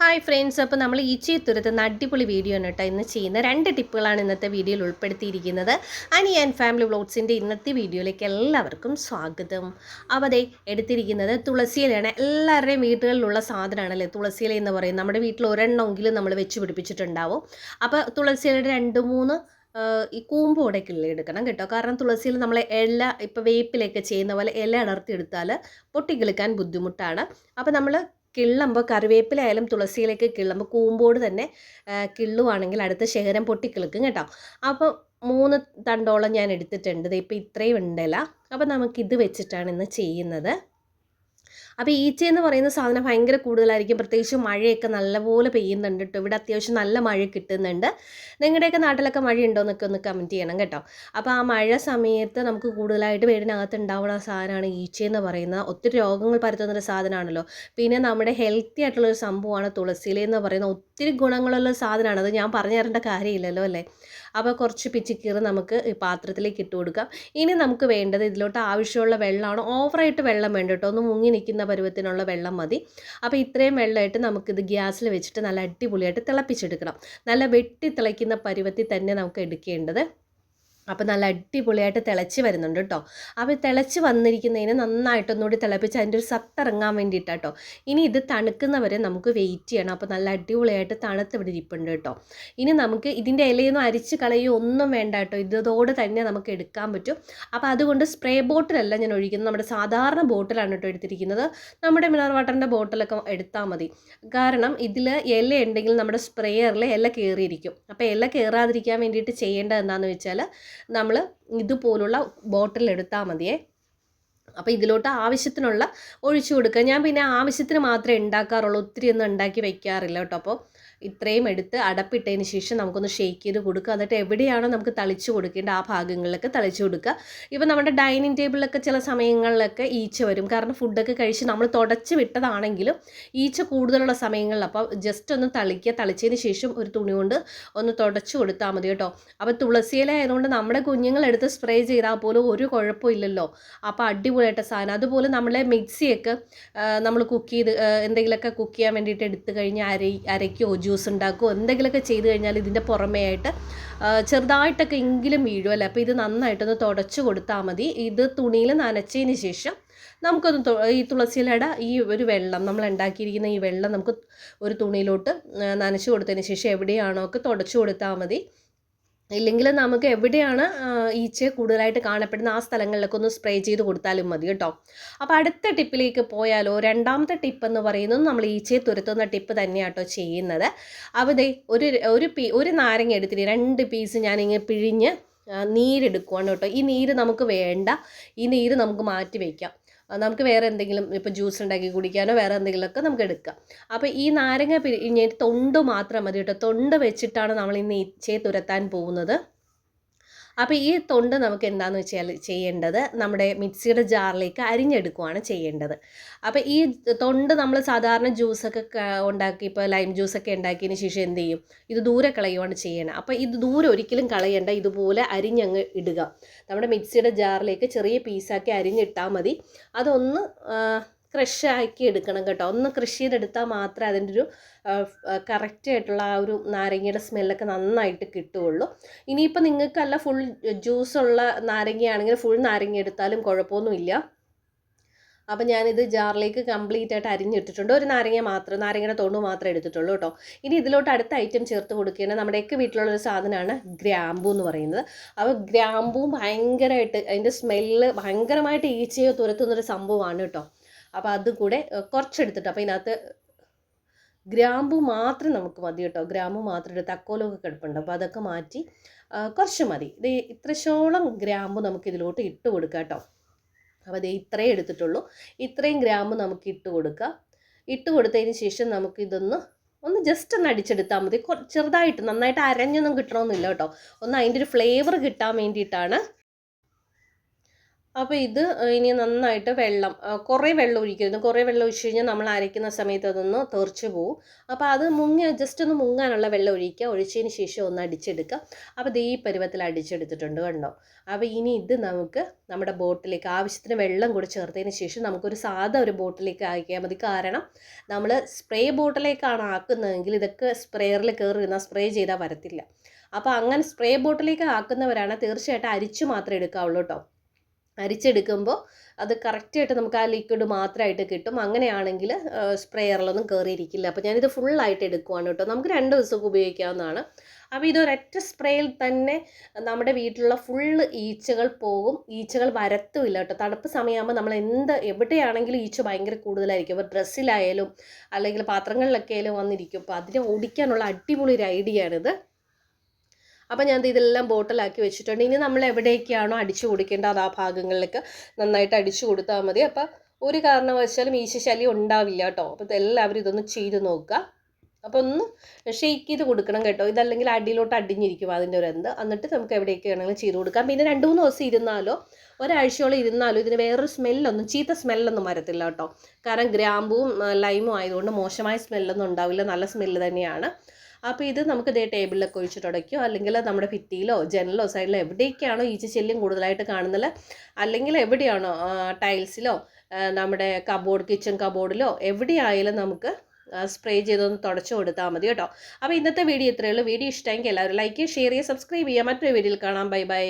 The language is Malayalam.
ഹായ് ഫ്രണ്ട്സ് അപ്പോൾ നമ്മൾ ഈച്ചയെ തുരത്തുന്ന അടിപൊളി വീഡിയോ ആണ് കേട്ടോ ഇന്ന് ചെയ്യുന്ന രണ്ട് ടിപ്പുകളാണ് ഇന്നത്തെ വീഡിയോയിൽ ഉൾപ്പെടുത്തിയിരിക്കുന്നത്. അനി ആൻഡ് ഫാമിലി വ്ളോഗ്സിന്റെ ഇന്നത്തെ വീഡിയോയിലേക്ക് എല്ലാവർക്കും സ്വാഗതം. അപ്പോൾ എടുത്തിരിക്കുന്നത് എടുത്തിരിക്കുന്നത് തുളസിയിലയാണ്. എല്ലാവരുടെയും വീടുകളിലുള്ള സാധനമാണല്ലേ? തുളസിയില എന്ന് പറയും. നമ്മുടെ വീട്ടിൽ ഒരെണ്ണമെങ്കിലും നമ്മൾ വെച്ച് പിടിപ്പിച്ചിട്ടുണ്ടാവും. അപ്പോൾ തുളസിയിലയുടെ രണ്ട് മൂന്ന് ഈ കൂമ്പോടെ എടുക്കണം കേട്ടോ. കാരണം തുളസിയിൽ നമ്മൾ ഇല ഇപ്പോൾ വേപ്പിലൊക്കെ ചെയ്യുന്ന പോലെ ഇല അടർത്തി എടുത്താൽ പൊട്ടിക്കിളിക്കാൻ ബുദ്ധിമുട്ടാണ്. അപ്പോൾ നമ്മൾ കിള്ളുമ്പോൾ കറിവേപ്പിലായാലും തുളസിയിലേക്ക് കിള്ളുമ്പോൾ കൂമ്പോട് തന്നെ കിള്ളുവാണെങ്കിൽ അടുത്ത ശേഖരം പൊട്ടിക്കിളിക്കും കേട്ടോ. അപ്പോൾ മൂന്ന് തണ്ടോളം ഞാൻ എടുത്തിട്ടുണ്ട്. ഇപ്പോൾ ഇത്രയും ഉണ്ടല്ല അപ്പോൾ നമുക്കിത് വെച്ചിട്ടാണ് ഇന്ന് ചെയ്യുന്നത്. അപ്പോൾ ഈച്ച എന്ന് പറയുന്ന സാധനം ഭയങ്കര കൂടുതലായിരിക്കും. പ്രത്യേകിച്ച് മഴയൊക്കെ നല്ലപോലെ പെയ്യുന്നുണ്ട് കേട്ടോ ഇവിടെ അത്യാവശ്യം നല്ല മഴ കിട്ടുന്നുണ്ട്. നിങ്ങളുടെയൊക്കെ നാട്ടിലൊക്കെ മഴ ഉണ്ടോ എന്നൊക്കെ ഒന്ന് കമന്റ് ചെയ്യണം കേട്ടോ. അപ്പോൾ ആ മഴ സമയത്ത് നമുക്ക് കൂടുതലായിട്ട് വീടിനകത്ത് ഉണ്ടാവുന്ന സാധനമാണ് എന്ന് പറയുന്നത് ഒത്തിരി രോഗങ്ങൾ പരത്തുന്നൊരു സാധനമാണല്ലോ. പിന്നെ നമ്മുടെ ഹെൽത്തി ആയിട്ടുള്ളൊരു സംഭവമാണ് തുളസിയിലെന്ന് പറയുന്ന ഒത്തിരി ഗുണങ്ങളുള്ള സാധനമാണ്. അത് ഞാൻ പറഞ്ഞു തരേണ്ട കാര്യമില്ലല്ലോ അല്ലേ? അപ്പോൾ കുറച്ച് പിച്ചിക്കീറ് നമുക്ക് പാത്രത്തിലേക്ക് ഇട്ട് കൊടുക്കാം. ഇനി നമുക്ക് വേണ്ടത് ഇതിലോട്ട് ആവശ്യമുള്ള വെള്ളമാണ്. ഓവറായിട്ട് വെള്ളം വേണ്ട കേട്ടോ. ഒന്ന് മുങ്ങി നിൽക്കുന്ന പരുവത്തിനുള്ള വെള്ളം മതി. അപ്പോൾ ഇത്രയും വെള്ളമായിട്ട് നമുക്കിത് ഗ്യാസിൽ വെച്ചിട്ട് നല്ല അടിപൊളിയായിട്ട് തിളപ്പിച്ചെടുക്കണം. നല്ല വെട്ടി തിളയ്ക്കുന്ന പരുവത്തിൽ തന്നെ നമുക്ക് എടുക്കേണ്ടത് അപ്പോൾ നല്ല അടിപൊളിയായിട്ട് തിളച്ച് വരുന്നുണ്ട് കേട്ടോ അപ്പോൾ തിളച്ച് വന്നിരിക്കുന്നതിന് നന്നായിട്ടൊന്നുകൂടി തിളപ്പിച്ച് അതിന്റെ ഒരു സത്തിറങ്ങാൻ വേണ്ടിയിട്ടാണ് കേട്ടോ ഇനി ഇത് തണുക്കുന്നവരെ നമുക്ക് വെയിറ്റ് ചെയ്യണം. അപ്പോൾ നല്ല അടിപൊളിയായിട്ട് തണുത്ത് ഇവിടെ ഇരിപ്പുണ്ട് കേട്ടോ ഇനി നമുക്ക് ഇതിന്റെ ഇലയൊന്നും അരിച്ച് കളയോ ഒന്നും വേണ്ട കേട്ടോ ഇതോടെ തന്നെ നമുക്ക് എടുക്കാൻ പറ്റും. അപ്പോൾ അതുകൊണ്ട് സ്പ്രേ ബോട്ടിലല്ല ഞാൻ ഒഴിക്കുന്നത്. നമ്മുടെ സാധാരണ ബോട്ടിലാണ് കേട്ടോ എടുത്തിരിക്കുന്നത്. നമ്മുടെ മിനർ വാട്ടറിന്റെ ബോട്ടിലൊക്കെ എടുത്താൽ മതി. കാരണം ഇതിൽ ഇല ഉണ്ടെങ്കിൽ നമ്മുടെ സ്പ്രേയറിൽ ഇല കയറിയിരിക്കും അപ്പോൾ ഇല കയറാതിരിക്കാൻ വേണ്ടിയിട്ട് ചെയ്യേണ്ടത് എന്താണെന്ന് വെച്ചാൽ നമ്മൾ ഇതുപോലുള്ള ബോട്ടിൽ എടുത്താൽ മതിയേ. അപ്പോൾ ഇതിലോട്ട് ആവശ്യത്തിനുള്ള ഒഴിച്ചു കൊടുക്കുക. ഞാൻ പിന്നെ ആവശ്യത്തിന് മാത്രമേ ഉണ്ടാക്കാറുള്ളൂ. ഒത്തിരി ഒന്നും ഉണ്ടാക്കി വയ്ക്കാറില്ല കേട്ടോ. അപ്പോൾ ഇത്രയും എടുത്ത് അടപ്പിട്ടതിന് ശേഷം നമുക്കൊന്ന് ഷേക്ക് ചെയ്ത് കൊടുക്കുക. എന്നിട്ട് എവിടെയാണോ നമുക്ക് തളിച്ചു കൊടുക്കേണ്ട ആ ഭാഗങ്ങളിലൊക്കെ തളിച്ചു കൊടുക്കുക. ഇപ്പോൾ നമ്മുടെ ഡൈനിങ് ടേബിളിലൊക്കെ ചില സമയങ്ങളിലൊക്കെ ഈച്ച വരും. കാരണം ഫുഡൊക്കെ കഴിച്ച് നമ്മൾ തുടച്ച് വിട്ടതാണെങ്കിലും ഈച്ച കൂടുതലുള്ള സമയങ്ങളിൽ അപ്പോൾ ജസ്റ്റ് ഒന്ന് തളിക്കുക. തളിച്ചതിന് ശേഷം ഒരു തുണി കൊണ്ട് ഒന്ന് തുടച്ചു കൊടുത്താൽ മതി കേട്ടോ. അപ്പോൾ തുളസിയില ആയതുകൊണ്ട് നമ്മുടെ കുഞ്ഞുങ്ങളെടുത്ത് സ്പ്രേ ചെയ്താൽ പോലും ഒരു കുഴപ്പമില്ലല്ലോ അപ്പോൾ അടിപൊളിയായിട്ട് സാധനം. അതുപോലെ നമ്മളെ മിക്സിയൊക്കെ നമ്മൾ കുക്ക് ചെയ്ത് എന്തെങ്കിലുമൊക്കെ കുക്ക് ചെയ്യാൻ വേണ്ടിയിട്ട് എടുത്തു കഴിഞ്ഞാൽ അര അരയ്ക്കോ ജ്യൂസ് ഉണ്ടാക്കുകയോ എന്തെങ്കിലുമൊക്കെ ചെയ്ത് കഴിഞ്ഞാൽ ഇതിന്റെ പുറമേ ആയിട്ട് ചെറുതായിട്ടൊക്കെ എങ്കിലും വീഴുമല്ലേ അപ്പോൾ ഇത് നന്നായിട്ടൊന്ന് തുടച്ച് കൊടുത്താൽ മതി. ഇത് തുണിയിൽ നനച്ചതിന് ശേഷം നമുക്കൊന്ന് ഈ തുളസിയിലട ഈ ഒരു വെള്ളം നമ്മൾ ഉണ്ടാക്കിയിരിക്കുന്ന ഈ വെള്ളം നമുക്ക് ഒരു തുണിയിലോട്ട് നനച്ചു കൊടുത്തതിന് ശേഷം എവിടെയാണോ ഒക്കെ തുടച്ചു കൊടുത്താൽ മതി. ഇല്ലെങ്കിൽ നമുക്ക് എവിടെയാണ് ഈച്ച കൂടുതലായിട്ട് കാണപ്പെടുന്ന ആ സ്ഥലങ്ങളിലൊക്കെ ഒന്ന് സ്പ്രേ ചെയ്ത് കൊടുത്താലും മതി കേട്ടോ. അപ്പോൾ അടുത്ത ടിപ്പിലേക്ക് പോയാലോ രണ്ടാമത്തെ ടിപ്പ് എന്ന് പറയുന്നത് നമ്മൾ ഈച്ചയെ തുരത്തുന്ന ടിപ്പ് തന്നെയാട്ടോ ചെയ്യുന്നത്. അവിടെ ഒരു ഒരു പീ ഒരു നാരങ്ങ എടുത്തിട്ട് രണ്ട് പീസ് ഞാനിങ്ങനെ പിഴിഞ്ഞ് നീരെടുക്കുവാണ് കേട്ടോ. ഈ നീര് നമുക്ക് വേണ്ട. ഈ നീര് നമുക്ക് മാറ്റി വയ്ക്കാം നമുക്ക് വേറെ എന്തെങ്കിലും ഇപ്പോൾ ജ്യൂസ് ഉണ്ടാക്കി കുടിക്കാനോ വേറെ എന്തെങ്കിലുമൊക്കെ നമുക്ക് എടുക്കാം. അപ്പോൾ ഈ നാരങ്ങ പിഴിഞ്ഞിട്ട് തൊണ്ട് മാത്രം മതി കേട്ടോ. തൊണ്ട് വെച്ചിട്ടാണ് നമ്മൾ ഇന്ന് ഈച്ചയെ തുരത്താൻ പോകുന്നത്. അപ്പോൾ ഈ തൊണ്ട് നമുക്ക് എന്താണെന്ന് വെച്ചാൽ ചെയ്യേണ്ടത് നമ്മുടെ മിക്സിയുടെ ജാറിലേക്ക് അരിഞ്ഞെടുക്കുകയാണ് ചെയ്യേണ്ടത്. അപ്പോൾ ഈ തൊണ്ട് നമ്മൾ സാധാരണ ജ്യൂസൊക്കെ ഉണ്ടാക്കി ഇപ്പോൾ ലൈം ജ്യൂസൊക്കെ ഉണ്ടാക്കിയതിന് ശേഷം എന്ത് ചെയ്യും? ഇത് ദൂരെ കളയുവാണ് ചെയ്യണം. അപ്പോൾ ഇത് ദൂരെ ഒരിക്കലും കളയേണ്ട ഇതുപോലെ അരിഞ്ഞങ്ങ് ഇടുക. നമ്മുടെ മിക്സിയുടെ ജാറിലേക്ക് ചെറിയ പീസാക്കി അരിഞ്ഞിട്ടാൽ മതി. അതൊന്ന് ക്രഷ് ആക്കി എടുക്കണം കേട്ടോ. ഒന്ന് കൃഷി ചെയ്തെടുത്താൽ മാത്രമേ അതിന്റെ ഒരു കറക്റ്റ് ആയിട്ടുള്ള ആ ഒരു നാരങ്ങയുടെ സ്മെല്ലൊക്കെ നന്നായിട്ട് കിട്ടുകയുള്ളൂ. ഇനിയിപ്പോൾ നിങ്ങൾക്കല്ല ഫുൾ ജ്യൂസുള്ള നാരങ്ങയാണെങ്കിൽ ഫുൾ നാരങ്ങ എടുത്താലും കുഴപ്പമൊന്നുമില്ല. അപ്പം ഞാനിത് ജാറിലേക്ക് കംപ്ലീറ്റ് ആയിട്ട് അരിഞ്ഞിട്ടിട്ടുണ്ട്. ഒരു നാരങ്ങ മാത്രം നാരങ്ങയുടെ തൊണ്ട് മാത്രമേ എടുത്തിട്ടുള്ളൂ കേട്ടോ. ഇനി ഇതിലോട്ട് അടുത്ത ഐറ്റം ചേർത്ത് കൊടുക്കുകയാണ് നമ്മുടെയൊക്കെ വീട്ടിലുള്ളൊരു സാധനമാണ് ഗ്രാമ്പൂ എന്ന് പറയുന്നത്. അപ്പോൾ ഗ്രാമ്പൂ ഭയങ്കരമായിട്ട് അതിന്റെ സ്മെല്ല് ഭയങ്കരമായിട്ട് ഈച്ചയോ തുരത്തുന്നൊരു സംഭവമാണ് കേട്ടോ. അപ്പോൾ അതും കൂടെ കുറച്ചെടുത്തിട്ട് അപ്പോൾ ഇതിനകത്ത് ഗ്രാമ്പു മാത്രം നമുക്ക് മതി കേട്ടോ. ഗ്രാമ്പു മാത്രം എടുത്ത് തക്കോലൊക്കെ കിടപ്പുണ്ട്. അപ്പോൾ അതൊക്കെ മാറ്റി കുറച്ച് മതി. ഇത് ഇത്രശോളം ഗ്രാമ്പു നമുക്ക് ഇതിലോട്ട് ഇട്ട് കൊടുക്കാം കേട്ടോ. അപ്പോൾ ദേ ഇത്രയും എടുത്തിട്ടുള്ളൂ. ഇത്രയും ഗ്രാമ്പു നമുക്ക് ഇട്ട് കൊടുക്കുക ഇട്ട് കൊടുത്തതിന് ശേഷം നമുക്ക് ഇതൊന്ന് ഒന്ന് ജസ്റ്റ് ഒന്ന് അടിച്ചെടുത്താൽ മതി. ചെറുതായിട്ട് നന്നായിട്ട് അരഞ്ഞൊന്നും കിട്ടണമെന്നില്ല കേട്ടോ. ഒന്ന് അതിന്റെ ഒരു ഫ്ലേവർ കിട്ടാൻ വേണ്ടിയിട്ടാണ് അപ്പോൾ ഇത് ഇനി നന്നായിട്ട് വെള്ളം കുറേ വെള്ളം ഒഴിക്കരുത്. കുറേ വെള്ളം ഒഴിച്ച് കഴിഞ്ഞാൽ നമ്മൾ അരയ്ക്കുന്ന സമയത്ത് അതൊന്ന് തെറിച്ച് പോവും. അപ്പോൾ അത് മുങ്ങി ജസ്റ്റ് ഒന്ന് മുങ്ങാനുള്ള വെള്ളം ഒഴിക്കുക. ഒഴിച്ചതിന് ശേഷം ഒന്ന് അടിച്ചെടുക്കുക. അപ്പോൾ ദേ ഈ പരുവത്തിൽ അടിച്ചെടുത്തിട്ടുണ്ട് കണ്ടോ? അപ്പോൾ ഇനി ഇത് നമുക്ക് നമ്മുടെ ബോട്ടിലേക്ക് ആവശ്യത്തിന് വെള്ളം കൂടി ചേർത്തതിന് ശേഷം നമുക്കൊരു സാധാ ഒരു ബോട്ടിലേക്ക് ആക്കിയാൽ മതി. കാരണം നമ്മൾ സ്പ്രേ ബോട്ടിലേക്കാണ് ആക്കുന്നതെങ്കിൽ ഇതൊക്കെ സ്പ്രേയറിൽ കയറി ഇരുന്നാൽ സ്പ്രേ ചെയ്താൽ വരത്തില്ല. അപ്പോൾ അങ്ങനെ സ്പ്രേ ബോട്ടിലേക്ക് ആക്കുന്നവരാണ് തീർച്ചയായിട്ടും അരിച്ചു മാത്രമേ എടുക്കാവുള്ളൂ കേട്ടോ. അരിച്ചെടുക്കുമ്പോൾ അത് കറക്റ്റായിട്ട് നമുക്ക് ആ ലിക്വിഡ് മാത്രമായിട്ട് കിട്ടും. അങ്ങനെയാണെങ്കിൽ സ്പ്രേയറിലൊന്നും കയറിയിരിക്കില്ല അപ്പോൾ ഞാനിത് ഫുള്ളായിട്ട് എടുക്കുവാണ് കേട്ടോ. നമുക്ക് രണ്ട് ദിവസമൊക്കെ ഉപയോഗിക്കാവുന്നതാണ്. അപ്പോൾ ഇതൊരൊറ്റ സ്പ്രേയിൽ തന്നെ നമ്മുടെ വീട്ടിലുള്ള ഫുള്ള് ഈച്ചകൾ പോകും. ഈച്ചകൾ വരത്തുമില്ല കേട്ടോ. തണുപ്പ് സമയമാകുമ്പോൾ നമ്മൾ എന്ത് എവിടെയാണെങ്കിലും ഈച്ച ഭയങ്കര കൂടുതലായിരിക്കും. അപ്പോൾ ഡ്രസ്സിലായാലും അല്ലെങ്കിൽ പാത്രങ്ങളിലൊക്കെ ആയാലും വന്നിരിക്കും. അപ്പോൾ അതിനെ ഓടിക്കാനുള്ള അടിപൊളി ഒരു ഐഡിയ ആണിത് അപ്പം ഞാൻ ഇതെല്ലാം ബോട്ടിലാക്കി വെച്ചിട്ടുണ്ട്. ഇനി നമ്മൾ എവിടേക്കാണോ അടിച്ചു കൊടുക്കേണ്ടത് ആ ഭാഗങ്ങളിലേക്ക് നന്നായിട്ട് അടിച്ചു കൊടുത്താൽ മതി. അപ്പം ഒരു കാരണവശാലും ഈശശല്യം ഉണ്ടാവില്ല കേട്ടോ. അപ്പോൾ എല്ലാവരും ഇതൊന്ന് ചെയ്ത് നോക്കുക. അപ്പോൾ ഒന്ന് ഷെയ്ക്ക് ചെയ്ത് കൊടുക്കണം കേട്ടോ. ഇതല്ലെങ്കിൽ അടിയിലോട്ട് അടിഞ്ഞിരിക്കും അതിന്റെ ഒരു എന്ത്. എന്നിട്ട് നമുക്ക് എവിടെയൊക്കെ വേണമെങ്കിലും ചെയ്ത് കൊടുക്കാം. പിന്നെ രണ്ട് മൂന്ന് ദിവസം ഇരുന്നാലോ ഒരാഴ്ചയോളം ഇരുന്നാലോ ഇതിന് വേറൊരു സ്മെല്ലൊന്നും ചീത്ത സ്മെല്ലൊന്നും വരത്തില്ല കേട്ടോ. കാരണം ഗ്രാമ്പും ലൈമും ആയതുകൊണ്ട് മോശമായ സ്മെല്ലൊന്നും ഉണ്ടാവില്ല. നല്ല സ്മെല്ല് തന്നെയാണ്. അപ്പോൾ ഇത് നമുക്ക് ഇതേ ടേബിളിലൊക്കെ ഒഴിച്ചിട്ട് തുടയ്ക്കോ. അല്ലെങ്കിൽ നമ്മുടെ ഭിത്തിയിലോ ജനലോ സൈഡിലോ എവിടേക്കാണോ ഈച്ചശല്യം കൂടുതലായിട്ട് കാണുന്നത്. അല്ലെങ്കിൽ എവിടെയാണോ ടൈൽസിലോ നമ്മുടെ കബോർഡ് കിച്ചൺ കബോർഡിലോ എവിടെയായാലും നമുക്ക് സ്പ്രേ ചെയ്തൊന്ന് തുടച്ചു കൊടുത്താൽ മതി കേട്ടോ. അപ്പോൾ ഇന്നത്തെ വീഡിയോ ഇത്രയേ ഉള്ളൂ. വീഡിയോ ഇഷ്ടമെങ്കിൽ എല്ലാവരും ലൈക്ക് ചെയ്യുക ഷെയർ ചെയ്യുക സബ്സ്ക്രൈബ് ചെയ്യുക മറ്റൊരു വീഡിയോയിൽ കാണാം. Bye bye